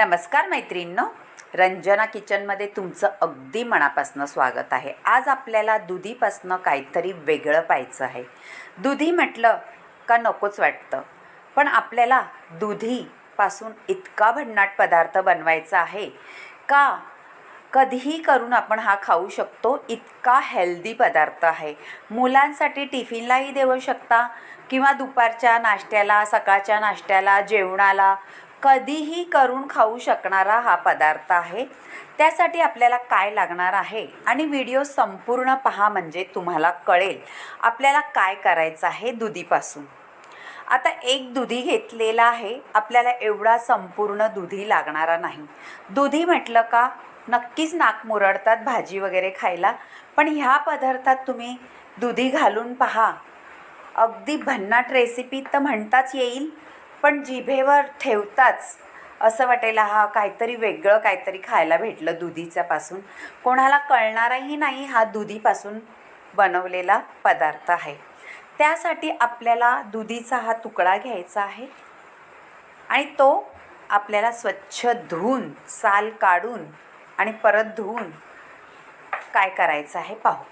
नमस्कार मैत्रिणींनो. रंजना किचनमध्ये तुमचं अगदी मनापासनं स्वागत आहे. आज आपल्याला दुधीपासनं काहीतरी वेगळं पाहायचं आहे. दुधी म्हटलं का नकोच वाटतं. पण आपल्याला दुधीपासून इतका भन्नाट पदार्थ बनवायचा आहे का? कधीही करून आपण हा खाऊ शकतो. इतका हेल्दी पदार्थ आहे. मुलांसाठी टिफिनलाही देऊ शकता किंवा दुपारच्या नाश्त्याला सकाळच्या नाश्त्याला जेवणाला कधीही करून खाऊ शकणारा हा पदार्थ आहे. त्यासाठी आपल्याला काय लागणार आहे? आणि व्हिडिओ संपूर्ण पहा म्हणजे तुम्हाला कळेल. आपल्याला काय करायचं आहे दुधीपासून? आता एक दुधी घेतलेला आहे. आपल्याला एवढा संपूर्ण दुधी लागणारा नाही. दुधी म्हटलं का नक्कीच नाक मुरडतात भाजी वगैरे खायला. पण ह्या पदार्थात तुम्ही दुधी घालून पहा. अगदी भन्नाट रेसिपी तर म्हणताच येईल. पण जिभेवर ठेवताच असं वाटेल हा काहीतरी वेगळं काहीतरी खायला भेटलं दुधीच्यापासून. कोणाला कळणाराही नाही हा दुधीपासून बनवलेला पदार्थ आहे. त्यासाठी आपल्याला दुधीचा हा तुकडा घ्यायचा आहे आणि तो आपल्याला स्वच्छ धुवून साल काढून आणि परत धुवून काय करायचं आहे पाहू.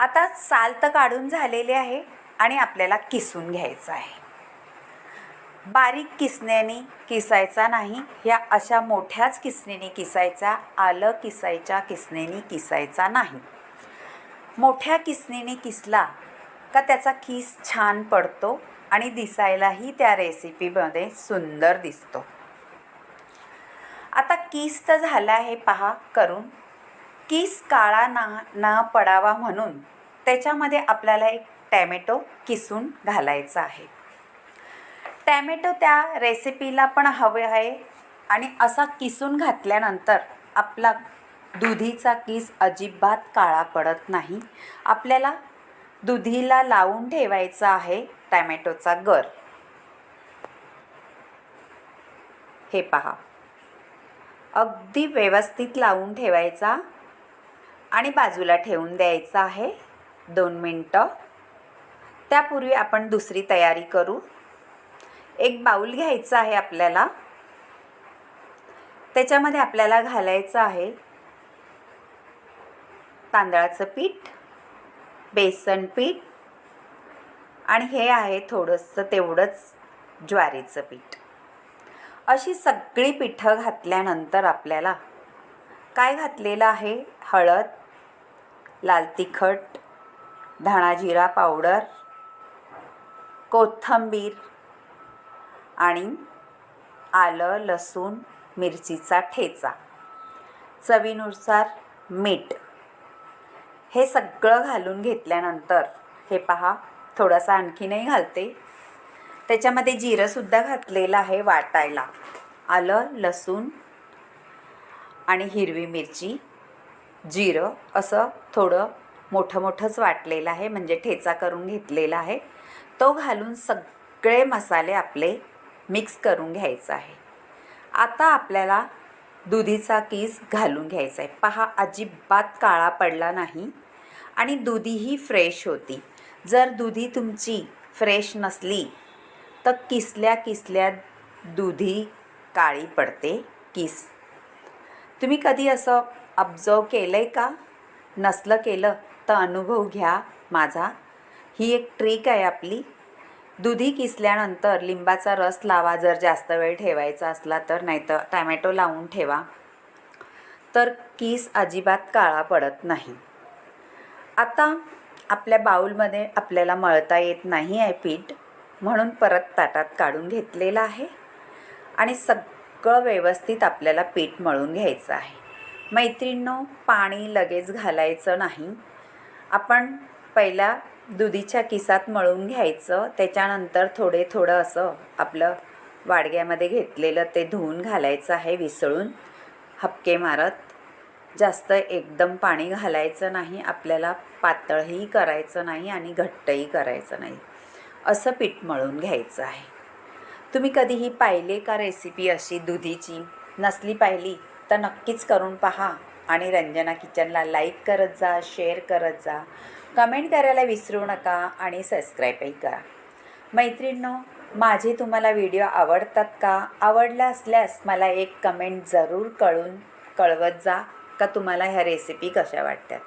आता साल तर काढून झालेले आहे आणि आपल्याला किसून घ्यायचं आहे. बारीक किसण्याने किसायचा नाही ह्या अशा मोठ्याच किसणीने किसायचा आलं किसायच्या किसणीने किसायचा नाही. मोठ्या किसणीने किसला का त्याचा किस छान पडतो आणि दिसायलाही त्या रेसिपीमध्ये सुंदर दिसतो. आता किस तर झाला हे पहा करून. किस काळा ना न पडावा म्हणून त्याच्यामध्ये आपल्याला एक टॅमॅटो किसून घालायचा आहे. टॅमॅटो त्या रेसिपीला पण हवे आहे. आणि असा किसून घातल्यानंतर आपला दुधीचा किस अजिबात काळा पडत नाही. आपल्याला दुधीला लावून ठेवायचा आहे टॅमॅटोचा गर. हे पहा. अगदी व्यवस्थित लावून ठेवायचा आणि बाजूला ठेवून द्यायचा आहे दोन मिनटं. त्यापूर्वी आपण दुसरी तयारी करू. एक बाऊल घ्यायचा आहे आपल्याला. त्याच्यामध्ये आपल्याला घालायचं आहे तांदळाचं पीठ बेसन पीठ आणि हे आहे थोडंसं तेवढंच ज्वारीचं पीठ. अशी सगळी पिठं घातल्यानंतर आपल्याला काय घातलेलं आहे? हळद लाल तिखट धणा जिरा पावडर कोथिंबीर आणि आलं लसूण मिरचीचा ठेचा. चवीनुसार मीठ. हे सगळं घालून घेतल्यानंतर हे पहा थोडासा आणखीनही घालते. त्याच्यामध्ये जिरंसुद्धा घातलेलं आहे वाटायला. आलं लसूण आणि हिरवी मिरची. जिरं असं थोडं मोठं मोठंच वाटलेलं आहे म्हणजे ठेचा करून घेतलेला आहे. तो घालून सगळे मसाले आपले मिक्स करून घ्यायचं आहे. आता आपल्याला दुधीचा किस घालून घ्यायचा आहे. पहा अजिबात काळा पडला नाही आणि दुधीही फ्रेश होती. जर दुधी तुमची फ्रेश नसली तर किसल्या किसल्या दुधी काळी पडते किस. तुम्ही कधी असं ऑब्झर्व केलं आहे का? नसलं केलं तर अनुभव घ्या माझा. ही एक ट्रिक आहे आपली. दुधी किसल्यानंतर लिंबाचा रस लावा जर जास्त वेळ ठेवायचा असला तर नाहीतर टॅमॅटो लावून ठेवा. तर किस अजिबात काळा पडत नाही. आता आपल्या बाऊलमध्ये आपल्याला मळता येत नाही आहे पीठ म्हणून परत ताटात काढून घेतलेलं आहे आणि सगळं व्यवस्थित आपल्याला पीठ मळून घ्यायचं आहे. मैत्रिणींनो पाणी लगेच घालायचं नाही. आपण पहिल्या दुधीच्या किसात मळून घ्यायचं त्याच्यानंतर थोडे थोडं असं आपलं वाडग्यामध्ये घेतलेलं ते धुवून घालायचं आहे विसळून. हपके मारत. जास्त एकदम पाणी घालायचं नाही आपल्याला पातळही करायचं नाही आणि घट्टही करायचं नाही. असं पीठ मळून घ्यायचं आहे. तुम्ही कधीही पाहिले का रेसिपी अशी दुधीची? नसली पाहिली तर नक्कीच करून पहा. आणि रंजना किचनला लाईक करत जा शेअर करत जा. कमेंट करायला विसरू नका आणि सबस्क्राईबही करा. मैत्रिणींनो माझे तुम्हाला व्हिडिओ आवडतात का? आवडला असल्यास मला एक कमेंट जरूर कळून कळवत जा का तुम्हाला ह्या रेसिपी कशा वाटतात?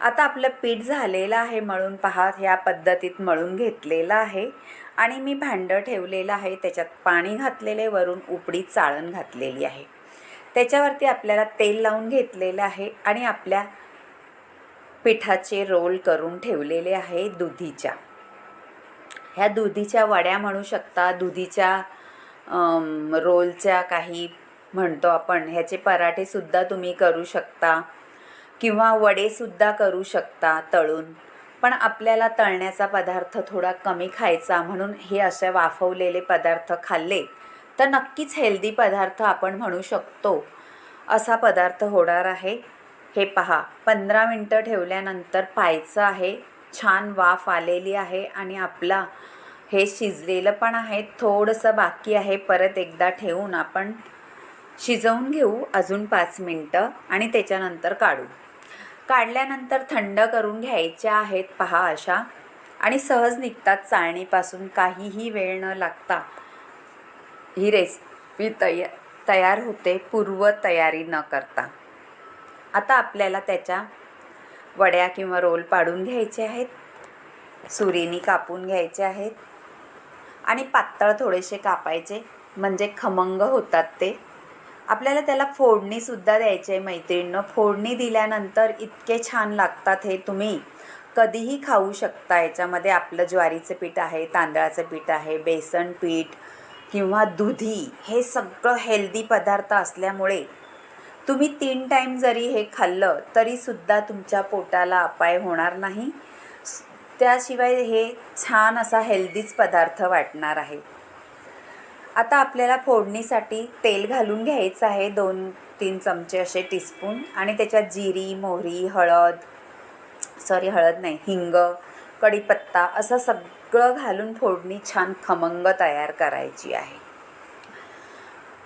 आता आपलं पीठ झालेलं आहे मळून पहा ह्या पद्धतीत मळून घेतलेलं आहे. आणि मी भांडं ठेवलेलं आहे त्याच्यात पाणी घातलेले वरून उपडी चाळण घातलेली आहे. त्याच्यावरती आपल्याला तेल लावून घेतलेलं आहे आणि आपल्या पिठाचे रोल करून ठेवलेले आहे दुधीच्या. ह्या दुधीच्या वड्या म्हणू शकता दुधीच्या रोलच्या काही म्हणतो आपण. ह्याचे पराठेसुद्धा तुम्ही करू शकता किंवा वडेसुद्धा करू शकता तळून. पण आपल्याला तळण्याचा पदार्थ थोडा कमी खायचा म्हणून हे असे वाफवलेले पदार्थ खाल्ले तर नक्कीच हेल्दी पदार्थ आपण म्हणू शकतो. असा पदार्थ होणार आहे. हे पहा पंधरा मिनटं ठेवल्यानंतर पाहायचं आहे. छान वाफ आलेली आहे आणि आपला हे शिजलेलं पण आहे. थोडंसं बाकी आहे. परत एकदा ठेवून आपण शिजवून घेऊ अजून पाच मिनटं आणि त्याच्यानंतर काढू. काढल्यानंतर थंड करून घ्यायच्या आहेत पहा अशा. आणि सहज निघतात चाळणीपासून. काहीही वेळ न लागता. ही रेसिपी तया तयार होते पूर्व तयारी न करता. आता आपल्याला त्याच्या वड्या किंवा रोल पाडून घ्यायचे आहेत. सुरीनी कापून घ्यायचे आहेत. आणि पातळ थोडेसे कापायचे म्हणजे खमंग होतात ते. आपल्याला त्याला फोडणीसुद्धा द्यायची आहे मैत्रिणीनं. फोडणी दिल्यानंतर इतके छान लागतात हे तुम्ही कधीही खाऊ शकता. याच्यामध्ये आपलं ज्वारीचं पीठ आहे तांदळाचं पीठ आहे बेसन पीठ किंवा दुधी हे सगळं हेल्दी पदार्थ असल्यामुळे तुम्ही तीन टाईम जरी हे खाल्लं तरीसुद्धा तुमच्या पोटाला अपाय होणार नाही. त्याशिवाय हे छान असा हेल्दीच पदार्थ वाटणार आहे. आता आपल्याला फोडणीसाठी तेल घालून घ्यायचं आहे दोन तीन चमचे असे टीस्पून आणि त्याच्यात जिरी मोहरी हळद सॉरी हळद नाही हिंग कढीपत्ता असं सग सगळं घालून फोडणी छान खमंग तयार करायची आहे.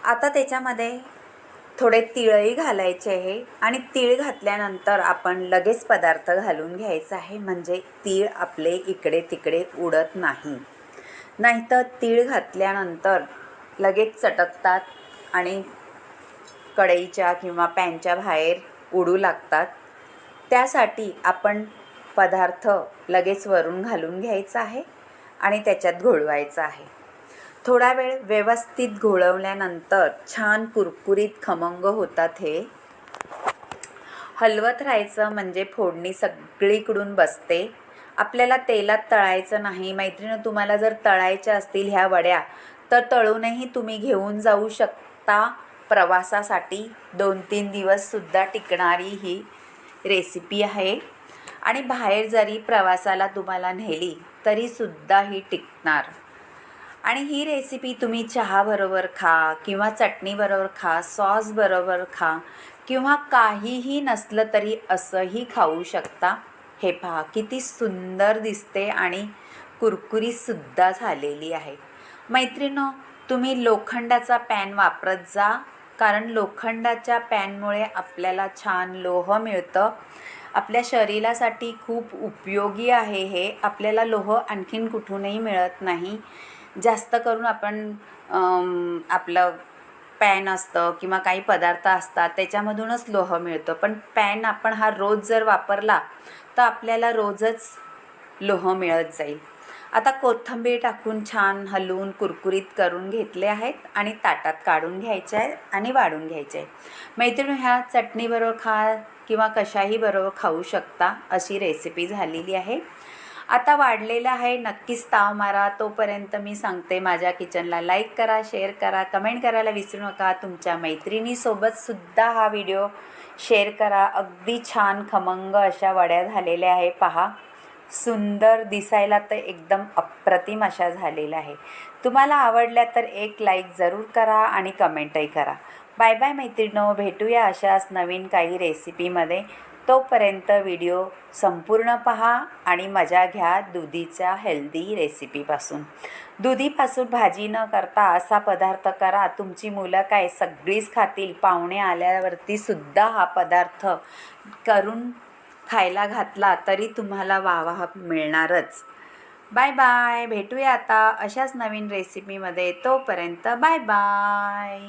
आता त्याच्यामध्ये थोडे तिळही घालायचे आहे आणि तीळ घातल्यानंतर आपण लगेच पदार्थ घालून घ्यायचा आहे. म्हणजे तीळ आपले इकडे तिकडे उडत नाही. नाहीतर तीळ घातल्यानंतर लगेच चटकतात आणि कढईच्या किंवा पॅनच्या बाहेर उडू लागतात. त्यासाठी आपण पदार्थ लगेच वरून घालून घ्यायचा आहे आणि त्याच्यात घोळवायचा आहे. थोडा वेळ व्यवस्थित घोळवल्यानंतर छान कुरकुरीत खमंग होतात हे. हलवत राहायचं म्हणजे फोडणी सगळीकडून बसते. आपल्याला तेलात तळायचं नाही. मैत्रिणी तुम्हाला जर तळायच्या असतील ह्या वड्या तर तळूनही तुम्ही घेऊन जाऊ शकता. प्रवासासाठी दोन तीन दिवससुद्धा टिकणारी ही रेसिपी आहे. आणि बाहेर जरी प्रवासाला तुम्हाला नेली तरीसुद्धा ही टिकणार. आणि ही रेसिपी तुम्ही चहाबरोबर खा किंवा चटणीबरोबर खा सॉसबरोबर खा किंवा काहीही नसलं तरी असंही खाऊ शकता. हे पहा किती सुंदर दिसते आणि कुरकुरीसुद्धा झालेली आहे. मैत्रिणो तुम्ही लोखंडाचा पॅन वापरत जा. कारण लोखंडाच्या पॅनमुळे आपल्याला छान लोह मिळतं. आपल्या शरीरासाठी खूप उपयोगी आहे हे. आपल्याला लोह आणखीन कुठूनही मिळत नाही. जास्त करून आपण आपलं पॅन असतं किंवा काही पदार्थ असतात त्याच्यामधूनच लोह मिळतं. पण पॅन आपण हा रोज जर वापरला तर आपल्याला रोजच लोह मिळत जाईल. आता कोथिंबीर टाकून छान हलवून कुरकुरीत करून घेतले आहेत आणि ताटात काढून घ्यायचे आहे आणि वाढून घ्यायचे आहे मैत्रिणी ह्या चटणीबरोबर खा किंवा कशाही बरोबर खाऊ शकता अशी रेसिपी झालेली आहे. आता वाढलेलं आहे. नक्कीच ताव मारा. तोपर्यंत मी सांगते माझ्या किचनला लाईक करा शेअर करा कमेंट करायला विसरू नका. तुमच्या मैत्रिणीसोबतसुद्धा हा व्हिडिओ शेअर करा. अगदी छान खमंग अशा वड्या झालेल्या आहे. पहा. सुंदर दिसायला तर एकदम अप्रतिम अशा झालेल्या आहे. तुम्हाला आवडल्या तर एक लाईक जरूर करा आणि कमेंटही करा. बाय बाय मैत्रिणो भेटूया अशाच नवीन काही रेसिपीमध्ये तोपर्यंत व्हिडिओ संपूर्ण पहा आणि मजा घ्या दुधीच्या हेल्दी रेसिपीपासून दुधीपासून भाजी न करता असा पदार्थ करा. तुमची मुलं काय सगळीच खातील. पाहुणे आल्यावरतीसुद्धा हा पदार्थ करून खायला घातला तरी तुम्हाला वाह मिळणारच. Bye bye. भेटूया आता अशाच नवीन रेसिपीमध्ये तोपर्यंत बाय बाय.